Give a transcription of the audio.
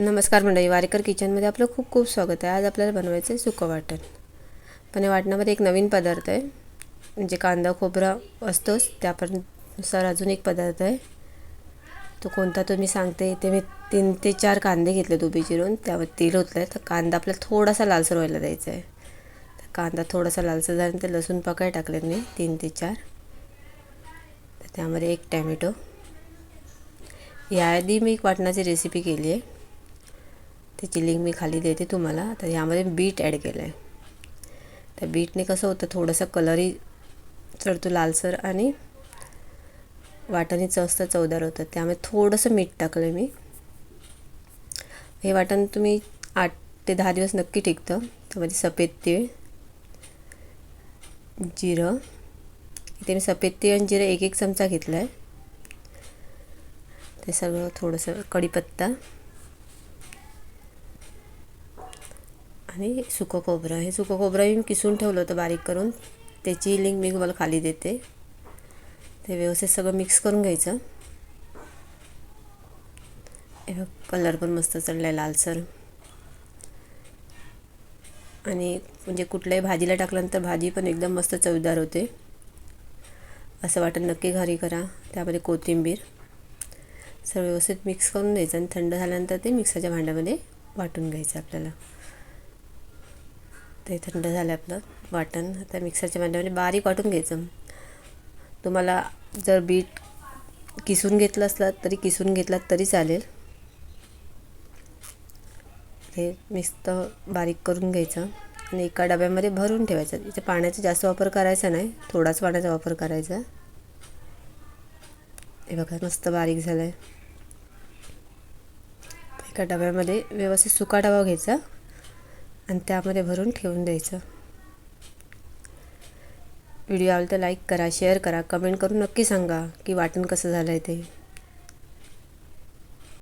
नमस्कार मंडळी वारेकर किचनमध्ये आपलं खूप खूप स्वागत आहे. आज आपल्याला बनवायचं आहे सुकं वाटण. पण या वाटणामध्ये एक नवीन पदार्थ आहे. म्हणजे कांदा खोबरा असतोच त्यानुसार अजून एक पदार्थ आहे. तो कोणता तो मी सांगते. इथे मी तीन ते चार कांदे घेतले दुबी चिरून त्यावर तेल होतलं आहे तर कांदा आपल्याला थोडासा लालसर व्हायला द्यायचा आहे. तर कांदा थोडासा लालसर झाल्यानंतर लसूण पकाय टाकले मी तीन ते चार. तर त्यामध्ये एक टॅमॅटो. याआधी मी एक वाटणाची रेसिपी केली आहे. त्याची लिंक मी खाली देते तुम्हाला. तर यामध्ये बीट ॲड केलं आहे त्या बीटने कसं होतं थोडंसं कलरही चढतो लालसर आणि वाटणी चस्त चवदार होतं त्यामुळे थोडंसं मीठ टाकलं मी. हे वाटण तुम्ही आठ ते दहा दिवस नक्की टिकतं. त्यामध्ये सफेद तीळ जिरं इथे मी सफेद तीळ आणि जिरं एक एक चमचा घेतला आहे ते सगळं थोडंसं कढीपत्ता आणि सुकं खोबरं. हे सुकं खोबरं मी किसून ठेवलं होतं बारीक करून. त्याची लिंक मी तुम्हाला खाली देते. ते व्यवस्थित सगळं मिक्स करून घ्यायचं. हे कलर पण मस्त चढला आहे लालसर. आणि म्हणजे कुठल्याही भाजीला टाकल्यानंतर भाजी पण एकदम मस्त चवदार होते. असं वाटतं नक्की घरी करा. त्यामध्ये कोथिंबीर. सर्व व्यवस्थित मिक्स करून द्यायचं आणि थंड झाल्यानंतर ते मिक्सरच्या भांड्यामध्ये वाटून घ्यायचं आपल्याला. ते थंड झालं आपलं वाटण आता मिक्सरच्या भांड्यामध्ये बारीक वाटून घ्यायचं. तुम्हाला जर बीट किसून घेतलं असलं तरी किसून घेतलात तरी चालेल. हे मिस्त बारीक करून घ्यायचं आणि एका डब्यामध्ये भरून ठेवायचं. इथे पाण्याचा जास्त वापर करायचा नाही थोडाच पाण्याचा वापर करायचा. हे बघा मस्त बारीक झालं आहे एका डब्यामध्ये व्यवस्थित सुका डबा घ्यायचा. आणि त्यामध्ये भरून ठेवून द्यायचं. व्हिडिओ आवडलं तर लाईक करा शेअर करा कमेंट करून नक्की सांगा की वाटण कसं झालं आहे ते.